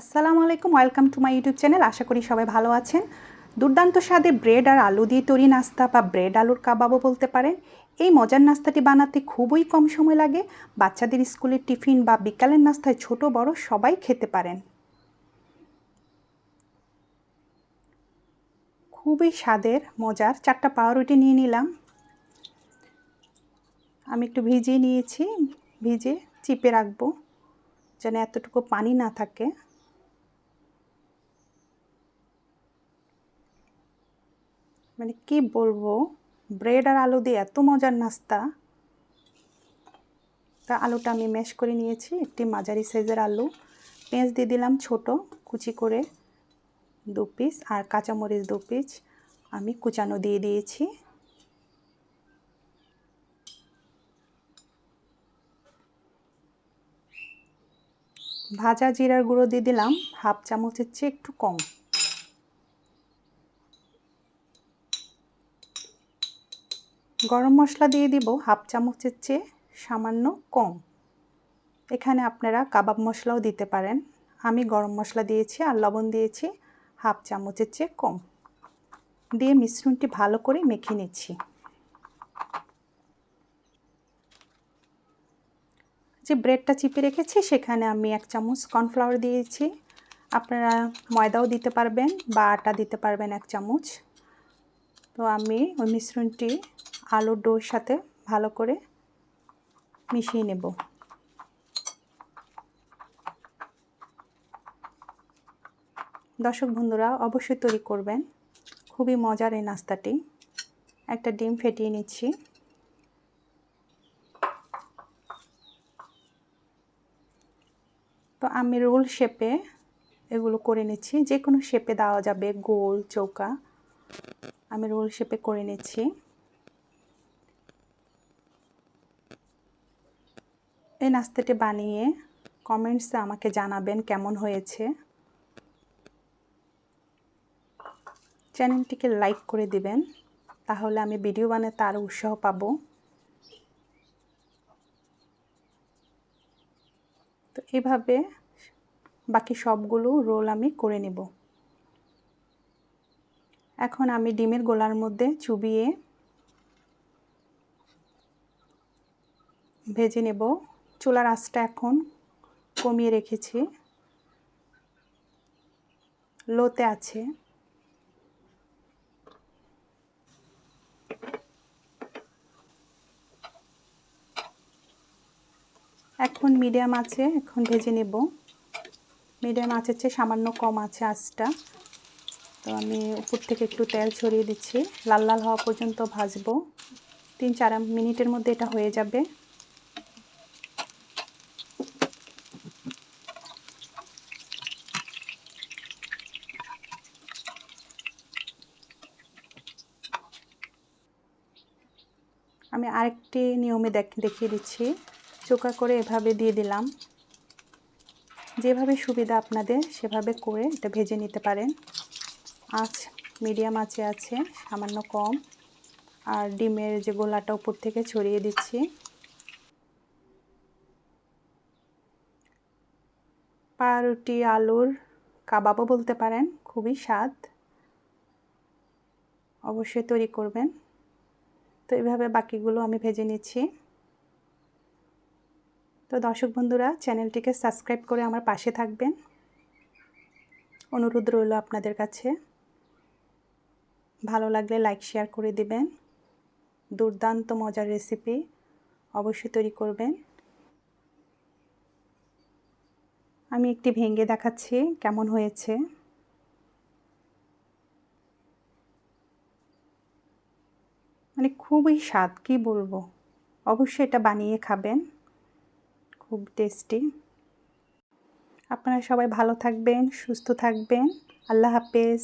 আসসালামু আলাইকুম, welcome to my YouTube channel. আশা করি সবাই ভালো আছেন। দুর্দান্ত স্বাদে ব্রেড আর আলু দিয়ে তৈরি নাস্তা বা ব্রেড আলুর কাবাবও বলতে পারেন। এই মজার নাস্তাটি বানাতে খুবই কম সময় লাগে। বাচ্চাদের স্কুলের টিফিন বা বিকালের নাস্তায় ছোট, বড় সবাই খেতে পারেন। খুবই স্বাদের, মজার। চারটা পাউরুটি নিয়ে নিলাম। আমি একটু ভিজিয়ে নিয়েছি। ভিজে চিপে রাখব, যেন এতটুকু পানি না থাকে। মানে কি বলব? ব্রেড আর আলু দিয়ে এত মজার নাস্তা। তা আলুটা আমি ম্যাশ করে নিয়েছি, একটি মাঝারি সাইজের আলু। পেঁয়াজ দিয়ে দিলাম ছোট, কুচি করে দু পিস আর কাঁচামরিচ দু পিস আমি কুচানো দিয়ে দিয়েছি। ভাজা জিরার গুঁড়ো দিয়ে দিলাম, হাফ চামচের চেয়ে একটু কম। গরম মশলা দিয়ে দিব হাফ চামচের চেয়ে সামান্য কম। এখানে আপনারা কাবাব মশলাও দিতে পারেন। আমি গরম মশলা দিয়েছি আর লবণ দিয়েছি হাফ চামচের চেয়ে কম। দিয়ে মিশ্রণটি ভালো করে মেখে নিচ্ছি। যে ব্রেডটা চিপে রেখেছি সেখানে আমি এক চামচ কর্নফ্লাওয়ার দিয়েছি। আপনারা ময়দাও দিতে পারবেন বা আটা দিতে পারবেন এক চামচ। তো আমি ওই মিশ্রণটি আলুর ডোর সাথে ভালো করে মিশিয়ে নেব। দর্শক বন্ধুরা, অবশ্যই তৈরি করবেন। খুবই মজার এই নাস্তাটি। একটা ডিম ফেটিয়ে নিচ্ছি। তো আমি রোল শেপে এগুলো করে নিচ্ছি। যে কোনো শেপে দেওয়া যাবে, গোল, চৌকা। আমি রোল শেপে করে নিচ্ছি। এই নাস্তাটি বানিয়ে কমেন্টসে আমাকে জানাবেন কেমন হয়েছে। চ্যানেলটিকে লাইক করে দিবেন, তাহলে আমি ভিডিও বানাতে আরও উৎসাহ পাবো। তো এভাবে বাকি সবগুলো রোল আমি করে নেব। এখন আমি ডিমের গোলার মধ্যে চুবিয়ে ভেজে নেব। চুলার আঁচটা এখন কমিয়ে রেখেছি। লোতে আছে। এখন মিডিয়াম আছে, এখন ভেজে নেব। মিডিয়াম আঁচের চেয়ে সামান্য কম আছে আঁচটা। তো আমি উপর থেকে একটু তেল ছড়িয়ে দিচ্ছি। লাল লাল হওয়া পর্যন্ত ভাজবো। তিন চার মিনিটের মধ্যে এটা হয়ে যাবে। আমি আরেকটি নিয়মে দেখিয়ে দিচ্ছি। চোকা করে এভাবে দিয়ে দিলাম। যেভাবে সুবিধা আপনাদের, সেভাবে করে এটা ভেজে নিতে পারেন। আঁচ মিডিয়াম আঁচে আছে, সামান্য কম। আর ডিমের যে গোলাটা উপর থেকে ছড়িয়ে দিচ্ছি। পাউরুটি, আলুর কাবাবও বলতে পারেন, খুবই স্বাদ। অবশ্যই তৈরি করবেন। তো এইভাবে বাকিগুলো আমি ভেজে নিচ্ছি। তো দর্শক বন্ধুরা, চ্যানেলটিকে সাবস্ক্রাইব করে আমার পাশে থাকবেন। অনুরোধ রইল আপনাদের কাছে। ভালো লাগলে লাইক, শেয়ার করে দিবেন। দুর্দান্ত মজার রেসিপি অবশ্যই তৈরি করবেন। আমি একটি ভেঙে দেখাচ্ছি কেমন হয়েছে। মানে খুবই স্বাদ, কি বলব? অবশ্যই এটা বানিয়ে খাবেন। খুব টেস্টি আপনারা সবাই ভালো থাকবেন, সুস্থ থাকবেন। আল্লাহ হাফেজ।